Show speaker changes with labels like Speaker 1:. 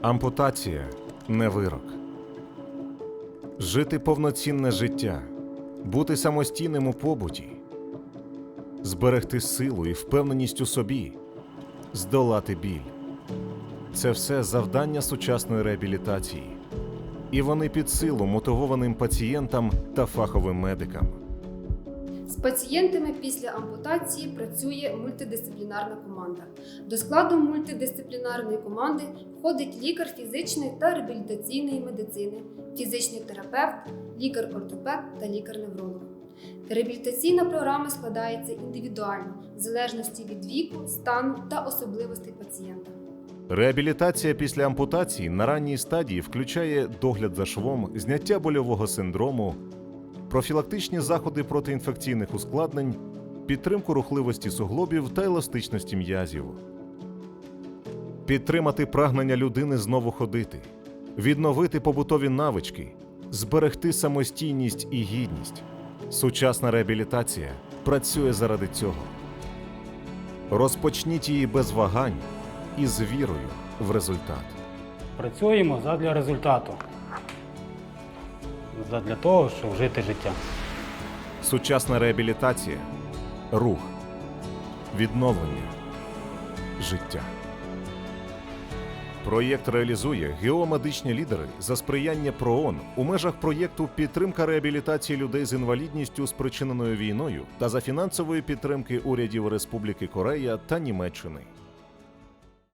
Speaker 1: Ампутація не вирок. Жити повноцінне життя, бути самостійним у побуті, зберегти силу і впевненість у собі, здолати біль. Це все завдання сучасної реабілітації. І вони під силу мотивованим пацієнтам та фаховим медикам.
Speaker 2: З пацієнтами після ампутації працює мультидисциплінарна команда. До складу мультидисциплінарної команди входить лікар фізичної та реабілітаційної медицини, фізичний терапевт, лікар-ортопед та лікар-невролог. Реабілітаційна програма складається індивідуально, в залежності від віку, стану та особливостей пацієнта.
Speaker 1: Реабілітація після ампутації на ранній стадії включає догляд за швом, зняття больового синдрому, профілактичні заходи проти інфекційних ускладнень, підтримку рухливості суглобів та еластичності м'язів. Підтримати прагнення людини знову ходити, відновити побутові навички, зберегти самостійність і гідність. Сучасна реабілітація працює заради цього. Розпочніть її без вагань і з вірою в результат.
Speaker 3: Працюємо задля результату. Задля того, щоб жити життя.
Speaker 1: Сучасна реабілітація, рух, відновлення, життя. Проєкт реалізує геомедичні лідери за сприяння ПРООН у межах проєкту Підтримка реабілітації людей з інвалідністю, спричиненою війною та за фінансової підтримки урядів Республіки Корея та Німеччини.